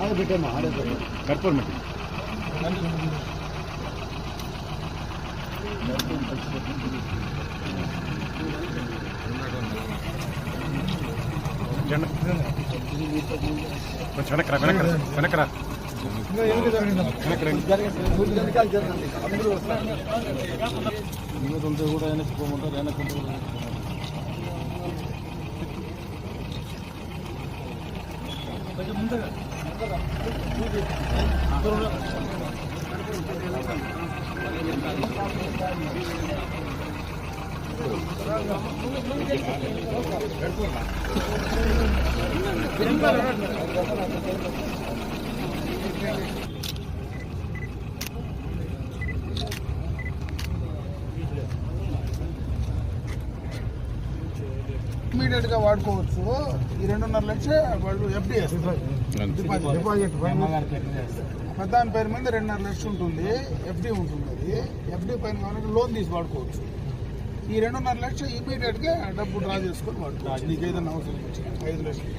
ఆడే పెట్టమ్మా ఆడే పెట్టు కర్పూరం పెట్టి జెండా కొంచెం వెనకరా వెనకరా వెనకరా వెనకరా ముందు కూడా వెనక్కి పోమంటారు వెనక్కి కూడా திரும்ப గా వాడుకోవచ్చు. ఈ రెండున్నర లక్ష వాళ్ళు ఎఫ్డి డిపాజిట్ పెద్ద పేరు మీద రెండున్నర లక్షలు ఉంటుంది. ఎఫ్డి ఉంటుంది అది. ఎఫ్డి పైన కావాలంటే లోన్ తీసి వాడుకోవచ్చు. ఈ రెండున్నర లక్షలు ఇమీడియట్గా డబ్బు డ్రా చేసుకొని వాడుకోవచ్చు. నీకు ఏదైనా అవసరం ఐదు లక్షలు?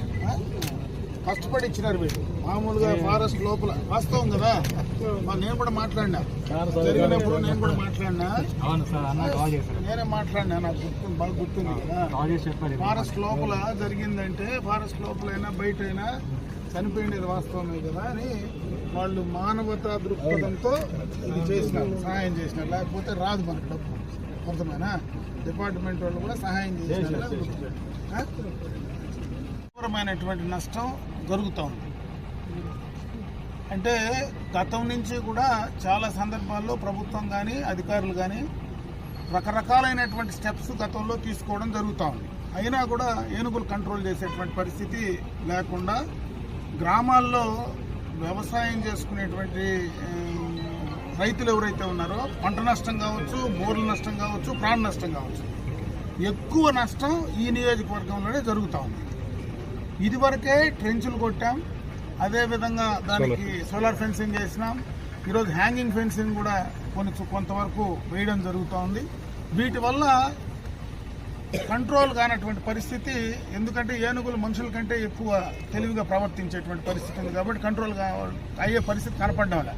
కష్టపడి ఇచ్చినారు వీళ్ళు. మామూలుగా ఫారెస్ట్ లోపల. వాస్తవం కదా? నేను కూడా మాట్లాడినా. జరిగినప్పుడు నేను కూడా మాట్లాడినా? నేనే మాట్లాడినా? నాకు గుర్తుంది బాగా గుర్తుంది కదా. ఫారెస్ట్ లోపల జరిగిందంటే ఫారెస్ట్ లోపలైనా బయట అయినా చనిపోయిండేది వాస్తవమే కదా అని వాళ్ళు మానవతా దృక్పథంతో ఇది చేసినారు సహాయం చేసినారు. లేకపోతే రాదు మనకు డబ్బు. అర్థమేనా? డిపార్ట్మెంట్ వాళ్ళు కూడా సహాయం చేసినారు? తీవ్రమైనటువంటి నష్టం జరుగుతోంది అంటే గతం నుంచి కూడా చాలా సందర్భాల్లో ప్రభుత్వం కానీ అధికారులు కానీ రకరకాలైనటువంటి స్టెప్స్ గతంలో తీసుకోవడం జరుగుతూ ఉంది. అయినా కూడా ఏనుగులు కంట్రోల్ చేసేటువంటి పరిస్థితి లేకుండా గ్రామాల్లో వ్యవసాయం చేసుకునేటువంటి రైతులు ఎవరైతే ఉన్నారో పంట నష్టం కావచ్చు బోర్ల నష్టం కావచ్చు ప్రాణ నష్టం కావచ్చు ఎక్కువ నష్టం ఈ నియోజకవర్గంలోనే జరుగుతూ ఉంది. ఇదివరకే ట్రెంచులు కొట్టాం. అదేవిధంగా దానికి సోలార్ ఫెన్సింగ్. చేసినాం. ఈరోజు హ్యాంగింగ్ ఫెన్సింగ్ కూడా కొన్ని కొంతవరకు వేయడం జరుగుతూ ఉంది వీటి వల్ల కంట్రోల్ కానటువంటి పరిస్థితి ఎందుకంటే ఏనుగులు మనుషుల కంటే ఎక్కువ తెలివిగా ప్రవర్తించేటువంటి పరిస్థితి ఉంది కాబట్టి కంట్రోల్ అయ్యే పరిస్థితి కనపడడం లే.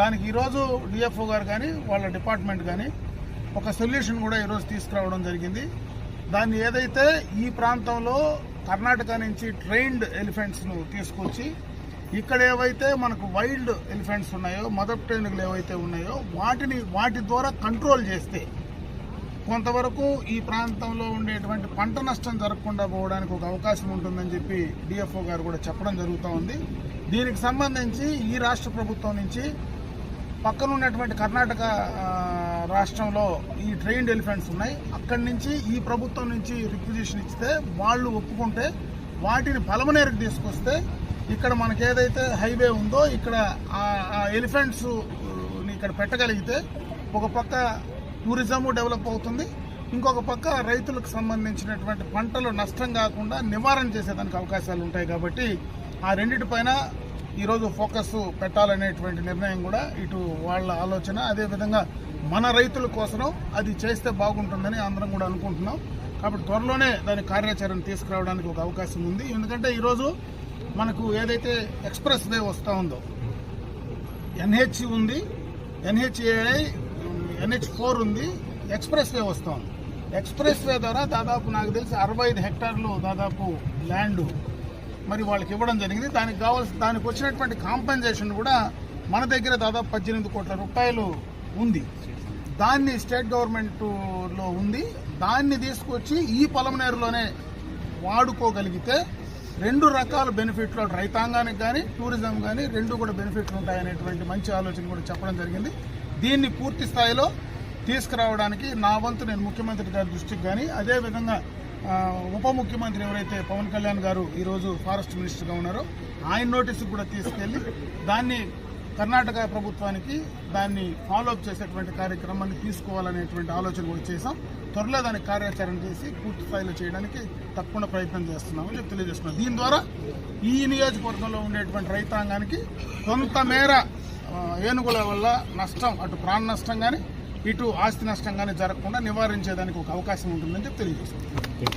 దానికి ఈరోజు డిఎఫ్ఓ గారు కానీ వాళ్ళ డిపార్ట్మెంట్ కానీ ఒక సొల్యూషన్ కూడా ఈరోజు తీసుకురావడం జరిగింది. దాన్ని ఏదైతే ఈ ప్రాంతంలో కర్ణాటక నుంచి ట్రైన్డ్ ఎలిఫెంట్స్ను తీసుకొచ్చి ఇక్కడ ఏవైతే మనకు వైల్డ్ ఎలిఫెంట్స్ ఉన్నాయో మదర్ ట్రైన్లు ఏవైతే ఉన్నాయో వాటిని వాటి ద్వారా కంట్రోల్ చేస్తే కొంతవరకు ఈ ప్రాంతంలో ఉండేటువంటి పంట నష్టం జరగకుండా పోవడానికి ఒక అవకాశం ఉంటుందని చెప్పి డిఎఫ్ఓ గారు కూడా చెప్పడం జరుగుతూ ఉంది. దీనికి సంబంధించి ఈ రాష్ట్ర ప్రభుత్వం నుంచి పక్కన ఉన్నటువంటి కర్ణాటక రాష్ట్రంలో ఈ ట్రైన్డ్ ఎలిఫెంట్స్ ఉన్నాయి. అక్కడి నుంచి ఈ ప్రభుత్వం నుంచి రిక్విజిషన్ ఇస్తే వాళ్ళు ఒప్పుకుంటే వాటిని పలమనేరుకు తీసుకొస్తే ఇక్కడ మనకి ఏదైతే హైవే ఉందో ఇక్కడ ఆ ఎలిఫెంట్స్ ఇక్కడ పెట్టగలిగితే ఒక పక్క టూరిజం డెవలప్ అవుతుంది. ఇంకొక పక్క రైతులకు సంబంధించినటువంటి పంటలు నష్టం కాకుండా నివారణ చేసేదానికి అవకాశాలు ఉంటాయి కాబట్టి ఆ రెండింటిపైన ఈరోజు ఫోకస్ పెట్టాలనేటువంటి నిర్ణయం కూడా ఇటు వాళ్ళ ఆలోచన. అదేవిధంగా మన రైతుల కోసం అది చేస్తే బాగుంటుందని అందరం కూడా అనుకుంటున్నాం. కాబట్టి త్వరలోనే దాని కార్యాచరణ తీసుకురావడానికి ఒక అవకాశం ఉంది. ఎందుకంటే ఈరోజు మనకు ఏదైతే ఎక్స్ప్రెస్ వే వస్తూ ఉందో ఎన్హెచ్ ఉంది ఎన్హెచ్ఏఐ ఎన్హెచ్ ఫోర్ ఉంది ఎక్స్ప్రెస్ వే వస్తుంది ఎక్స్ప్రెస్ వే ద్వారా దాదాపు నాకు తెలిసి అరవై ఐదు హెక్టార్లు దాదాపు ల్యాండ్ మరి వాళ్ళకి ఇవ్వడం జరిగింది. దానికి కావాల్సిన దానికి వచ్చినటువంటి కాంపెన్సేషన్ కూడా మన దగ్గర దాదాపు పద్దెనిమిది కోట్ల రూపాయలు ఉంది. దాన్ని స్టేట్ గవర్నమెంట్లో ఉంది. దాన్ని తీసుకొచ్చి ఈ పొలంనేరులోనే వాడుకోగలిగితే రెండు రకాల బెనిఫిట్లు రైతాంగానికి కానీ టూరిజం కానీ రెండు కూడా బెనిఫిట్లు ఉంటాయనేటువంటి మంచి ఆలోచన కూడా చెప్పడం జరిగింది. దీన్ని పూర్తి స్థాయిలో తీసుకురావడానికి నా వంతు నేను ముఖ్యమంత్రి గారి దృష్టికి కానీ అదేవిధంగా ఉప ముఖ్యమంత్రి ఎవరైతే పవన్ కళ్యాణ్ గారు ఈరోజు ఫారెస్ట్ మినిస్టర్గా ఉన్నారో ఆయన నోటీసు కూడా తీసుకెళ్ళి దాన్ని కర్ణాటక ప్రభుత్వానికి దాన్ని ఫాలో అప్ చేసేటువంటి కార్యక్రమాన్ని తీసుకోవాలనేటువంటి ఆలోచన కూడా చేశాం. త్వరలో దాన్ని కార్యాచరణ చేసి పూర్తి స్థాయిలో చేయడానికి తప్పకుండా ప్రయత్నం చేస్తున్నామని చెప్పి తెలియజేస్తున్నాం. దీని ద్వారా ఈ నియోజకవర్గంలో ఉండేటువంటి రైతాంగానికి కొంతమేర ఏనుగుల వల్ల నష్టం అటు ప్రాణ నష్టం కానీ ఇటు ఆస్తి నష్టం కానీ జరగకుండా నివారించేదానికి ఒక అవకాశం ఉంటుందని చెప్పి తెలియజేస్తున్నాం